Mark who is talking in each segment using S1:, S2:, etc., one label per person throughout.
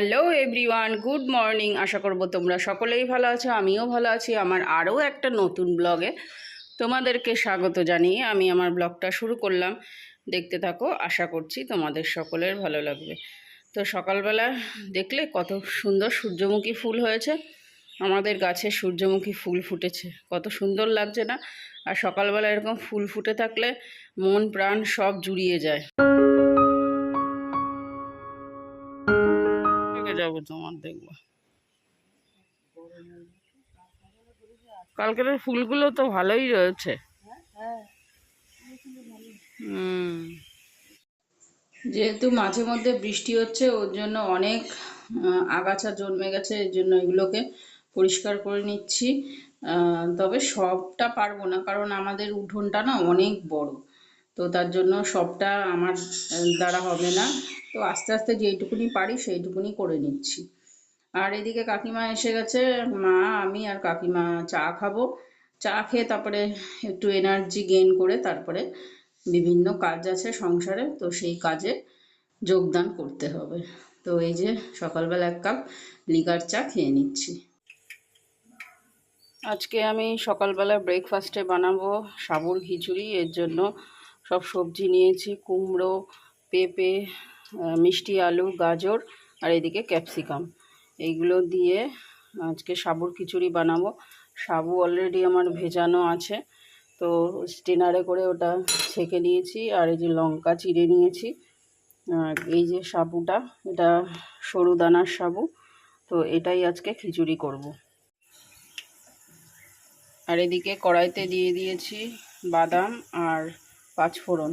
S1: Hello everyone, good morning. আশা করব তোমরা সকলেই ভালো আছো, আমিও ভালো আছি। আমার আরও একটা নতুন ব্লগে তোমাদেরকে স্বাগত জানিয়ে আমি আমার ব্লগটা শুরু করলাম। দেখতে থাকো, আশা করছি তোমাদের সকলের ভালো লাগবে। তো সকালবেলা দেখলে কত সুন্দর সূর্যমুখী ফুল হয়েছে। আমাদের গাছে সূর্যমুখী ফুল ফুটেছে। কত সুন্দর লাগছে না? আর সকালবেলা এরকম ফুল ফুটে থাকলে মন প্রাণ সব জুড়িয়ে যায়। যাব তোমার দেখব। কালকের ফুলগুলো তো ভালোই রয়েছে। যেহেতু মাঝে মধ্যে বৃষ্টি হচ্ছে, ওর জন্য অনেক আগাছা জন্মে গেছে, এর জন্য এগুলোকে পরিষ্কার করে নিচ্ছি। তবে সবটা পারব না, কারণ আমাদের উঠোনটা না অনেক বড়। তো তার জন্য সবটা আমার দ্বারা হবে না। তো আস্তে আস্তে যেইটুকুনি পারি সেইটুকুনি করে নিচ্ছি। আর এদিকে কাকিমা এসে গেছে, মা, আমি আর কাকিমা চা খাব। চা খেয়ে তারপরে একটু এনার্জি গেইন করে তারপরে বিভিন্ন কাজ আছে সংসারে, তো সেই কাজে যোগদান করতে হবে। তো এই যে সকালবেলা এক কাপ লিকার চা খেয়ে নিচ্ছি। আজকে আমি সকালবেলা ব্রেকফাস্টে বানাবো সাবুর খিচুড়ি, এর জন্য সব সবজি নিয়েছি, কুমড়ো, পেঁপে মিষ্টি, আলু, গাজর আর এদিকে ক্যাপসিকাম। এইগুলো দিয়ে আজকে সাবুর খিচুড়ি বানাবো। সাবু অলরেডি আমার ভেজানো আছে, তো স্টেনারে করে ওটা ছেঁকে নিয়েছি আর এই যে লঙ্কা চিড়ে নিয়েছি। এই যে সাবুটা, এটা সরু দানার সাবু, তো এটাই আজকে খিচুড়ি করব। আর এদিকে কড়াইতে দিয়ে দিয়েছি বাদাম আর পাঁচফোড়ন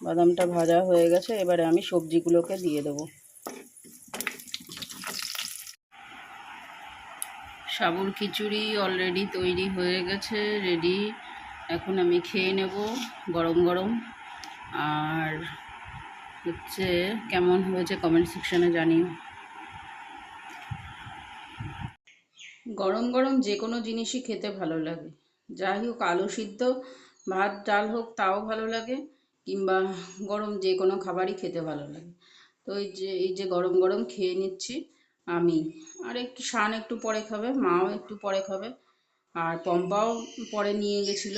S1: বাদামটা ভাজা হয়ে গেছে, এবারে আমি সবজিগুলোকে দিয়ে দেবো। সাবুর খিচুড়ি অলরেডি তৈরি হয়ে গেছে রেডি এখন আমি খেয়ে নেব গরম গরম। আর হচ্ছে কেমন হয়েছে কমেন্ট সেকশানে জানিও। গরম গরম যে কোনো জিনিসই খেতে ভালো লাগে। যাই হোক, আলু সিদ্ধ। ভাত, ডাল হোক, তাও ভালো লাগে, কিংবা গরম যে কোনো খাবারই খেতে ভালো লাগে। তো এই যে এই যে গরম গরম খেয়ে নিচ্ছি আমি। আর একটু শান একটু পরে খাবে, মাও একটু পরে খাবে, আর পম্পাও পরে নিয়ে গেছিল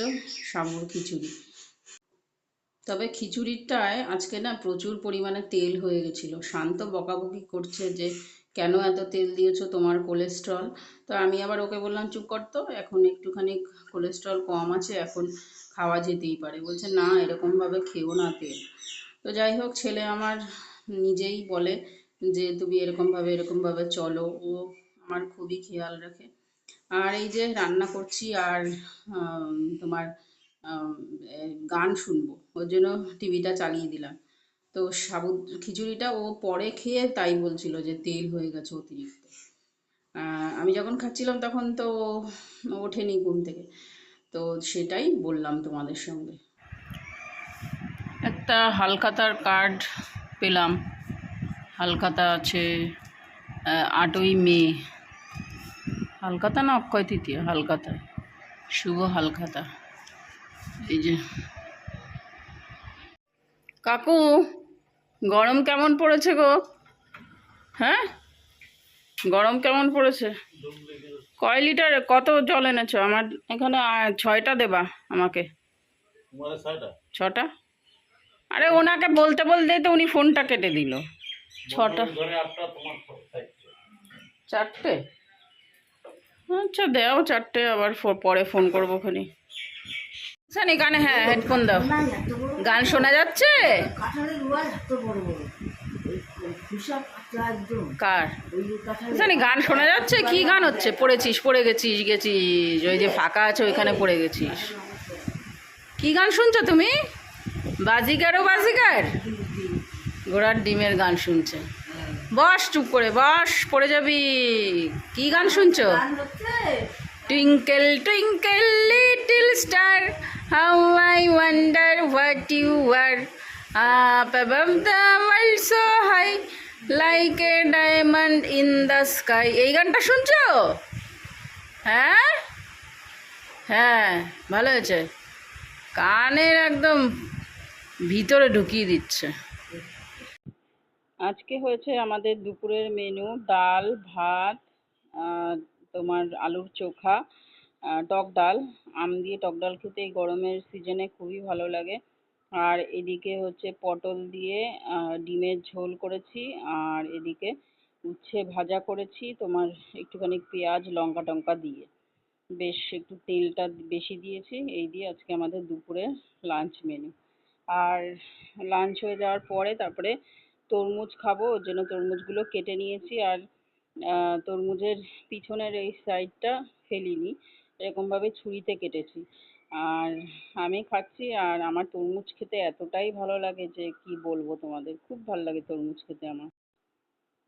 S1: সাবুর খিচুড়ি। তবে খিচুড়িটায় আজকে না প্রচুর পরিমাণে তেল হয়ে গেছিল। শান্ত বকাবকি করছে যে কেন এত তেল দিয়েছ তোমার কোলেস্ট্রল তো আমি আবার ওকে বললাম, চুপ কর তো, এখন একটুখানি কোলেস্ট্রল কম আছে, এখন খাওয়া যেতেই পারে। বলছে, না, এরকমভাবে খেও না তেল। তো যাই হোক, ছেলে আমার নিজেই বলে যে, তুমি এরকমভাবে এরকমভাবে চলো। ও আমার খুবই খেয়াল রাখে। আর এই যে রান্না করছি আর তোমার গান শুনব, ওর জন্য টিভিটা চালিয়ে দিলাম। তো সাবু খিচুড়িটা ও পরে খেয়ে তাই বলছিল যে তেল হয়ে গেছে অতিরিক্ত। আমি যখন খাচ্ছিলাম তখন তো ওঠেনি ঘুম থেকে। তো সেটাই বললাম তোমাদের সঙ্গে। একটা হালখাতার কার্ড পেলাম। হালখাতা আছে আটই মে। হালখাতা না অক্ষয় তৃতীয়া? হালখাতা। শুভ হালখাতা। এই যে। কাকু গরম কেমন পড়েছে গো? হ্যাঁ? গরম কেমন পড়েছে? কয় লিটার? কত জল এনেছো? আমার এখানে ছয়টা দেবা আমাকে। ছটা? আরে ওনাকে বলতে বলতেই তো উনি ফোনটা কেটে দিল। ছটা।
S2: চারটে।
S1: আচ্ছা দাও চারটে আবার পরে ফোন করব খানি। জানি কানে হ্যাঁ হেডফোন দাও। গান শোনা যাচ্ছে? কার? জানি গান শোনা যাচ্ছে? কি গান হচ্ছে? পড়েছিস পড়ে গেছিস গেছিস। ওই যে ফাঁকা আছে ওইখানে পড়ে গেছিস। কি গান শুনছো তুমি? বাজিকার ও বাজিকার? ঘোড়ার ডিমের গান শুনছে। বস চুপ করে বস পড়ে যাবি। কি গান শুনছো? Twinkle twinkle little star, how I wonder what you are. Up above the world so high, like a diamond in the sky. এই গানটা শুনছো? হ্যাঁ? হ্যাঁ ভালো হয়েছে। কানের একদম ভিতরে ঢুকিয়ে দিচ্ছে। আজকে হয়েছে আমাদের দুপুরের মেনু ডাল ভাত তোমার আলুর চোখা। টক ডাল, আম দিয়ে টক ডাল খেতে এই গরমের সিজনে খুবই ভালো লাগে। আর এদিকে হচ্ছে পটল দিয়ে ডিমের ঝোল করেছি। আর এদিকে উচ্ছে ভাজা করেছি, তোমার একটুখানি পেঁয়াজ, লঙ্কা টঙ্কা দিয়ে। বেশ একটু তেলটা বেশি দিয়েছি, এই দিয়ে আজকে আমাদের দুপুরে লাঞ্চ মেনু আর লাঞ্চ হয়ে যাওয়ার পরে তারপরে তরমুজ খাব, ওর জন্য তরমুজগুলো কেটে নিয়েছি। আর তরমুজের পিছনের এই সাইডটা ফেলিনি। এরকমভাবে ছুরিতে কেটেছি। আর আমি খাচ্ছি আর আমার তরমুজ খেতে এতটাই ভালো লাগে যে কি বলব তোমাদের, খুব ভালো লাগে তরমুজ খেতে আমার।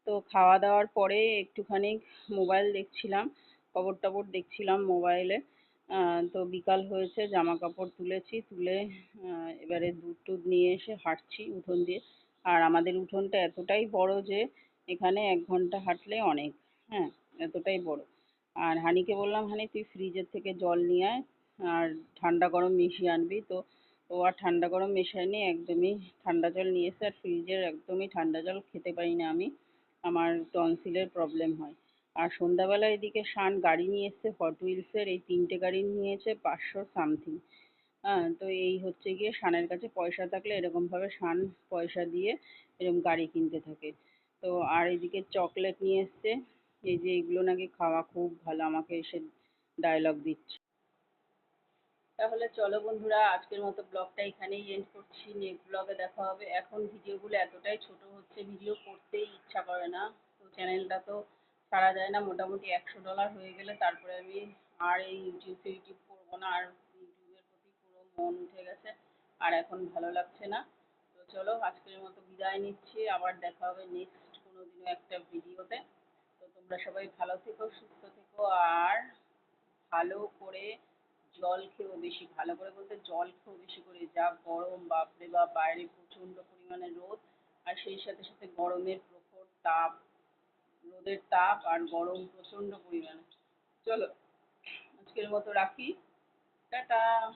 S1: তো খাওয়া দাওয়ার পরে একটুখানি মোবাইল দেখছিলাম, খবর টবর দেখছিলাম মোবাইলে তো বিকাল হয়েছে, জামা কাপড় তুলেছি, তুলে এবারে দুধ টুধ নিয়ে এসে হাঁটছি উঠোন দিয়ে। আর আমাদের উঠোনটা এতটাই বড় যে এখানে এক ঘণ্টা হাঁটলে অনেক হ্যাঁ এতটাই বড়। আর হানিকে বললাম, হানি, তুই ফ্রিজের থেকে জল নিয়ে আয় আর ঠান্ডা গরম মিশিয়ে আনবি। তো ও আর ঠান্ডা গরম মেশায়নি, একদমই ঠান্ডা জল নিয়ে এসেছে আর ফ্রিজের একদমই ঠান্ডা জল খেতে পারি না আমি। আমার টনসিলের প্রবলেম হয়। আর সন্ধ্যাবেলা এদিকে শান গাড়ি নিয়ে এসছে হট হুইলসের এই তিনটে গাড়ি নিয়েছে, পাঁচশো সামথিং হ্যাঁ তো এই হচ্ছে গিয়ে শানের কাছে পয়সা থাকলে এরকমভাবে শান পয়সা দিয়ে এরকম গাড়ি কিনতে থাকে। তো আর এদিকে চকলেট নিয়ে এসছে এই যে এগুলো নাকি খাওয়া খুব ভালো, আমাকে এসে ডায়লগ দিচ্ছে। তাহলে চলো বন্ধুরা, আজকের মতো ব্লগটা এখানেই এন্ড করছি। নেক্সট ব্লগে দেখা হবে। এখন ভিডিওগুলো এতটাই ছোট হচ্ছে ভিডিও করতেই ইচ্ছা করে না। তো চ্যানেলটা তো ছাড়া যায় না, মোটামুটি একশো ডলার হয়ে গেলে তারপরে আমি আর এই ইউটিউব ফিউটিউব করব না, আর ইউটিউবের প্রতি পুরো মন উঠে গেছে, আর এখন ভালো লাগছে না। তো চলো, আজকের মতো বিদায় নিচ্ছি। আবার দেখা হবে নেক্সট কোনো দিনও একটা ভিডিওতে তোমরা সবাই ভালো থেকো, সুস্থ থেকো, আর ভালো করে জল খেও বেশি। ভালো করে বলতে জল খেও বেশি করে। যা গরম, বাপরে বাপ, বাইরে প্রচণ্ড পরিমাণে রোদ, আর সেই সাথে সাথে গরমের প্রখর তাপ, রোদের তাপ, আর গরম প্রচণ্ড পরিমাণে। চলো, আজকের মতো রাখি। টাটা!